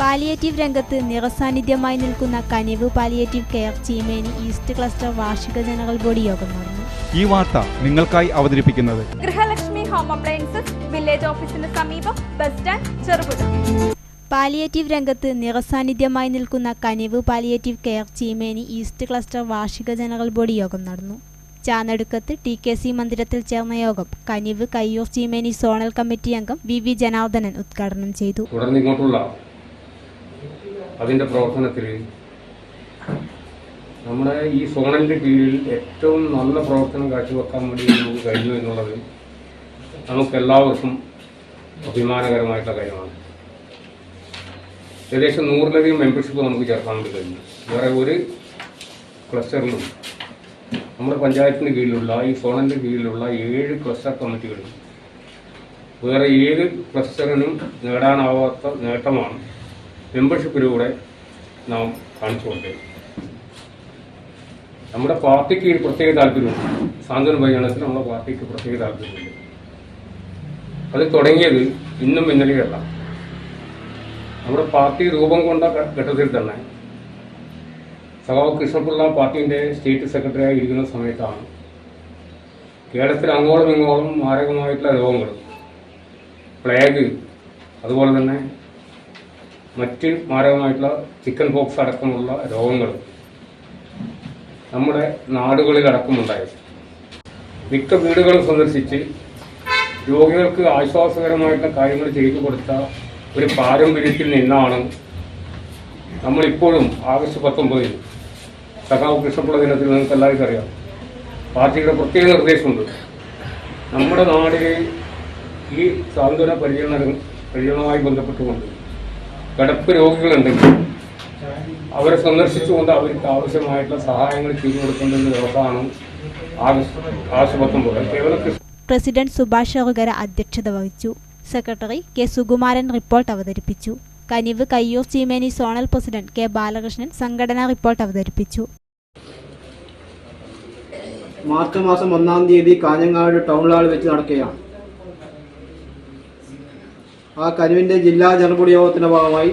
Palliative രംഗത്ത് നിറസാന്നിധ്യമായി നിൽക്കുന്ന Kanivu palliative care Cheemeni east cluster വാർഷിക ജനറൽ ബോഡി യോഗം നടന്നു. ഈ വാർത്ത നിങ്ങൾക്കായി അവതരിപ്പിക്കുന്നത് ഗൃഹലക്ഷ്മി ഹോം അപ്ലയൻസസ് വില്ലേജ് ഓഫീസിന് സമീപം ബസ് സ്റ്റാൻഡ് ചെറുപുഴ. പാലിയേറ്റീവ് രംഗത്ത് നിറസാന്നിധ്യമായി നിൽക്കുന്ന Kanivu palliative care Cheemeni east cluster വാർഷിക ജനറൽ ബോഡി യോഗം നടന്നു. ചാനടുക്കത്ത് ടി കെ സി മന്ദിരത്തിൽ ചേർന്ന യോഗം കനിവ് കയ്യൂർ ചീമേനി സോണൽ കമ്മിറ്റി അംഗം വി വി ജനാർദ്ദനൻ ഉദ്ഘാടനം ചെയ്തു. തുടർന്ന് ഇങ്ങോട്ടുള്ള അതിന്റെ പ്രവർത്തനത്തിൽ നമ്മുടെ ഈ സോണലിന്റെ കീഴിൽ ഏറ്റവും നല്ല പ്രവർത്തനം കാഴ്ചവെക്കാൻ വേണ്ടി നമുക്ക് കഴിഞ്ഞു എന്നുള്ളത് നമുക്ക് എല്ലാവർക്കും അഭിമാനകരമായിട്ടുള്ള കാര്യമാണ്. ഏകദേശം നൂറിലധികം മെമ്പർഷിപ്പ് നമുക്ക് ചേർക്കാൻ വേണ്ടി കഴിഞ്ഞു. വേറെ ഒരു ക്ലസ്റ്ററിലും നമ്മുടെ പഞ്ചായത്തിന് കീഴിലുള്ള ഈ സോണലിന്റെ കീഴിലുള്ള ഏഴ് ക്ലസ്റ്റർ കമ്മിറ്റികളും വേറെ ഏത് ക്ലസ്റ്ററിനും നേടാനാവാത്ത നേട്ടമാണ് മെമ്പർഷിപ്പിലൂടെ നാം കാണിച്ചു നമ്മുടെ പാർട്ടിക്ക് പ്രത്യേക താല്പര്യമുണ്ട്. സാന്ത്വന പരിഗണനത്തിൽ നമ്മുടെ പാർട്ടിക്ക് പ്രത്യേക താല്പര്യമുണ്ട്. അത് തുടങ്ങിയത് ഇന്നും ഇന്നലെയല്ല നമ്മുടെ പാർട്ടി രൂപം കൊണ്ട ഘട്ടത്തിൽ തന്നെ സഖാവ് കൃഷ്ണപിള്ള പാർട്ടിന്റെ സ്റ്റേറ്റ് സെക്രട്ടറി ആയി ഇരിക്കുന്ന സമയത്താണ് കേരളത്തിൽ അങ്ങോളം ഇങ്ങോളം മാരകമായിട്ടുള്ള രോഗങ്ങൾ പ്ലേഗ് അതുപോലെ തന്നെ മറ്റ് മാരകമായിട്ടുള്ള ചിക്കൻ പോക്സ് അടക്കമുള്ള രോഗങ്ങൾ നമ്മുടെ നാടുകളിൽ അടക്കമുണ്ടായത്. മിക്ക വീടുകളും സന്ദർശിച്ച് രോഗികൾക്ക് ആശ്വാസകരമായിട്ടുള്ള കാര്യങ്ങൾ ചെയ്തു കൊടുത്ത ഒരു പാരമ്പര്യത്തിൽ നിന്നാണ് നമ്മളിപ്പോഴും ആഗസ്റ്റ് പത്തൊമ്പതിൽ സഖാവ് കൃഷ്ണപിള്ള ദിനത്തിൽ നിങ്ങൾക്ക് എല്ലാവർക്കും അറിയാം. പാർട്ടിയുടെ പ്രത്യേക നിർദ്ദേശമുണ്ട്. നമ്മുടെ നാടിലെ ഈ സാന്ത്വന പരിചരണ പരിചരണവുമായി ബന്ധപ്പെട്ടുകൊണ്ട് കിടപ്പ് രോഗികളുണ്ടെങ്കിൽ അവരെ സന്ദർശിച്ചുകൊണ്ട് അവർക്ക് ആവശ്യമായിട്ടുള്ള സഹായങ്ങൾ ചെയ്തു കൊടുക്കേണ്ട ദിവസമാണ് പ്രസിഡന്റ് സുഭാഷ് ചെറുകര അധ്യക്ഷത വഹിച്ചു. സെക്രട്ടറി കെ സുകുമാരൻ റിപ്പോർട്ട് അവതരിപ്പിച്ചു. Kanivu Kayyur Cheemeni zonal president K Balakrishnan സംഘടനാ റിപ്പോർട്ട് അവതരിപ്പിച്ചു. മാർച്ച് മാസം ഒന്നാം തീയതി കാഞ്ഞങ്ങാട് ടൗൺ ഹാളിൽ വെച്ച് നടക്കുകയാണ്. ആ കരുവിന്റെ ജില്ലാ ജനപൊടി യോഗത്തിന്റെ ഭാഗമായി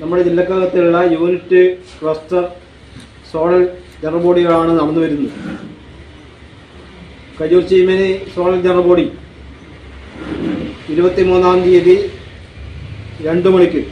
നമ്മുടെ ജില്ലക്കകത്തുള്ള യൂണിറ്റ് ക്ലസ്റ്റർ സോണൽ ജനബോഡികളാണ് നടന്നു വരുന്നത്. കയ്യൂർ ചീമേനി സോണൽ ജനറബോഡി ഇരുപത്തി മൂന്നാം തീയതി രണ്ട് മണിക്ക്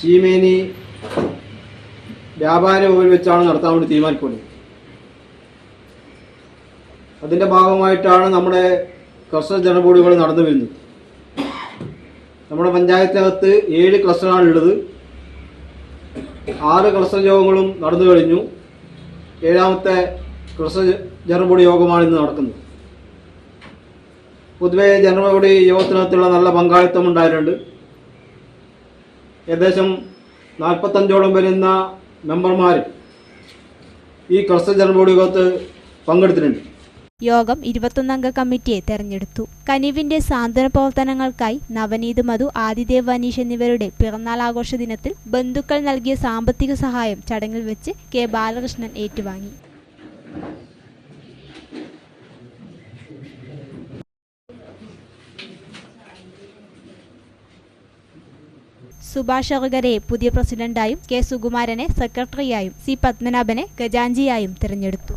ചീമേനി വ്യാപാര ഭവനിൽ വെച്ചാണ് നടത്താൻ വേണ്ടി തീരുമാനിക്കുന്നത്. അതിന്റെ ഭാഗമായിട്ടാണ് നമ്മുടെ ക്ലസ്റ്റർ ജനബോഡികൾ നടന്നു വരുന്നു. നമ്മുടെ പഞ്ചായത്തിനകത്ത് ഏഴ് ക്ലസ്റ്ററാണ് ഉള്ളത് ആറ് ക്ലസ്റ്റർ യോഗങ്ങളും നടന്നു കഴിഞ്ഞു. ഏഴാമത്തെ ക്ലസ്റ്റർ ജനബോഡി യോഗമാണ് ഇന്ന് നടക്കുന്നത്. പൊതുവെ ജനബോഡി യോഗത്തിനകത്തുള്ള നല്ല പങ്കാളിത്തം ഉണ്ടായിട്ടുണ്ട്. ഏകദേശം നാൽപ്പത്തഞ്ചോളം വരുന്ന മെമ്പർമാർ ഈ ക്ലസ്റ്റർ ജനബോഡി യോഗത്ത് പങ്കെടുത്തിട്ടുണ്ട്. യോഗം ഇരുപത്തൊന്നംഗ കമ്മിറ്റിയെ തെരഞ്ഞെടുത്തു. കനിവിന്റെ സാന്ത്വന പ്രവർത്തനങ്ങൾക്കായി നവനീത് മധു ആദിദേവ് അനീഷ് എന്നിവരുടെ പിറന്നാൾ ആഘോഷ ദിനത്തിൽ ബന്ധുക്കൾ നൽകിയ സാമ്പത്തിക സഹായം ചടങ്ങിൽ വെച്ച് കെ ബാലകൃഷ്ണൻ ഏറ്റുവാങ്ങി. സുഭാഷ് അറുകരയെ പുതിയ പ്രസിഡന്റായും കെ സുകുമാരനെ സെക്രട്ടറിയായും സി പത്മനാഭനെ ഖജാഞ്ചിയായും തിരഞ്ഞെടുത്തു.